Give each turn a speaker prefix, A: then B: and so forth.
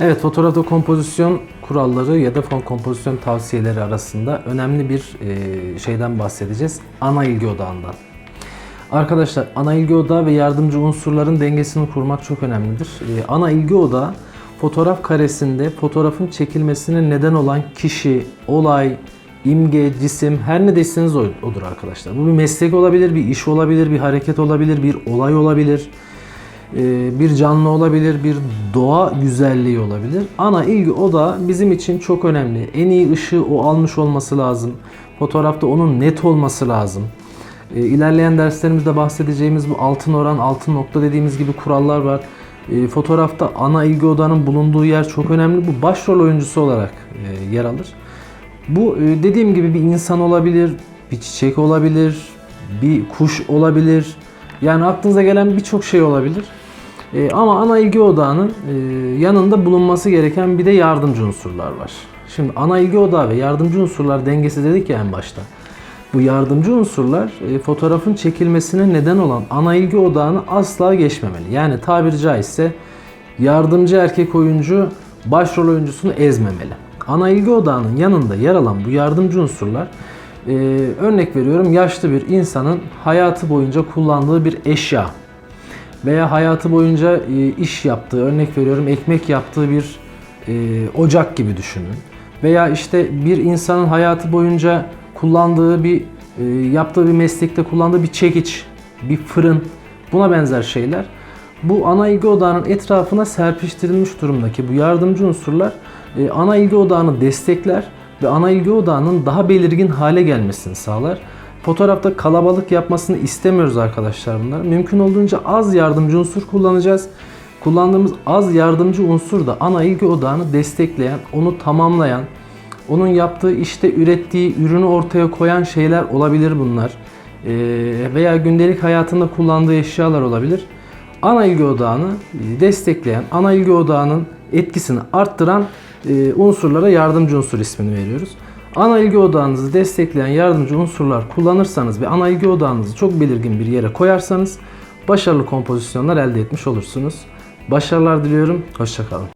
A: Evet, fotoğrafta kompozisyon kuralları ya da fon kompozisyon tavsiyeleri arasında önemli bir e, şeyden bahsedeceğiz. Ana ilgi odağından. Arkadaşlar ana ilgi odağı ve yardımcı unsurların dengesini kurmak çok önemlidir. E, ana ilgi odağı fotoğraf karesinde fotoğrafın çekilmesine neden olan kişi, olay, imge, cisim her ne derseniz odur arkadaşlar. Bu bir meslek olabilir, bir iş olabilir, bir hareket olabilir, bir olay olabilir. Ee, bir canlı olabilir, bir doğa güzelliği olabilir. Ana ilgi odağı bizim için çok önemli. En iyi ışığı o almış olması lazım. Fotoğrafta onun net olması lazım. Ee, İlerleyen derslerimizde bahsedeceğimiz bu altın oran, altın nokta dediğimiz gibi kurallar var. Ee, Fotoğrafta ana ilgi odağının bulunduğu yer çok önemli. Bu başrol oyuncusu olarak e, yer alır. Bu e, dediğim gibi bir insan olabilir, bir çiçek olabilir, bir kuş olabilir. Yani aklınıza gelen birçok şey olabilir. E, ama ana ilgi odağının e, yanında bulunması gereken bir de yardımcı unsurlar var. Şimdi ana ilgi odağı ve yardımcı unsurlar dengesi dedik ya en başta. Bu yardımcı unsurlar e, fotoğrafın çekilmesine neden olan ana ilgi odağını asla geçmemeli. Yani tabiri caizse yardımcı erkek oyuncu başrol oyuncusunu ezmemeli. Ana ilgi odağının yanında yer alan bu yardımcı unsurlar e, örnek veriyorum yaşlı bir insanın hayatı boyunca kullandığı bir eşya veya hayatı boyunca e, iş yaptığı, örnek veriyorum ekmek yaptığı bir e, ocak gibi düşünün. Veya işte bir insanın hayatı boyunca kullandığı bir, e, yaptığı bir meslekte kullandığı bir çekiç, bir fırın, buna benzer şeyler. Bu ana ilgi odağının etrafına serpiştirilmiş durumdaki bu yardımcı unsurlar e, ana ilgi odağını destekler ve ana ilgi odağının daha belirgin hale gelmesini sağlar. Fotoğrafta kalabalık yapmasını istemiyoruz arkadaşlar bunlar. Mümkün olduğunca az yardımcı unsur kullanacağız. Kullandığımız az yardımcı unsur da ana ilgi odağını destekleyen, onu tamamlayan, onun yaptığı işte ürettiği ürünü ortaya koyan şeyler olabilir bunlar. Ee, veya gündelik hayatında kullandığı eşyalar olabilir. Ana ilgi odağını destekleyen, ana ilgi odağının etkisini arttıran e, unsurlara yardımcı unsur ismini veriyoruz. Ana ilgi odağınızı destekleyen yardımcı unsurlar kullanırsanız ve ana ilgi odağınızı çok belirgin bir yere koyarsanız başarılı kompozisyonlar elde etmiş olursunuz. Başarılar diliyorum. Hoşçakalın.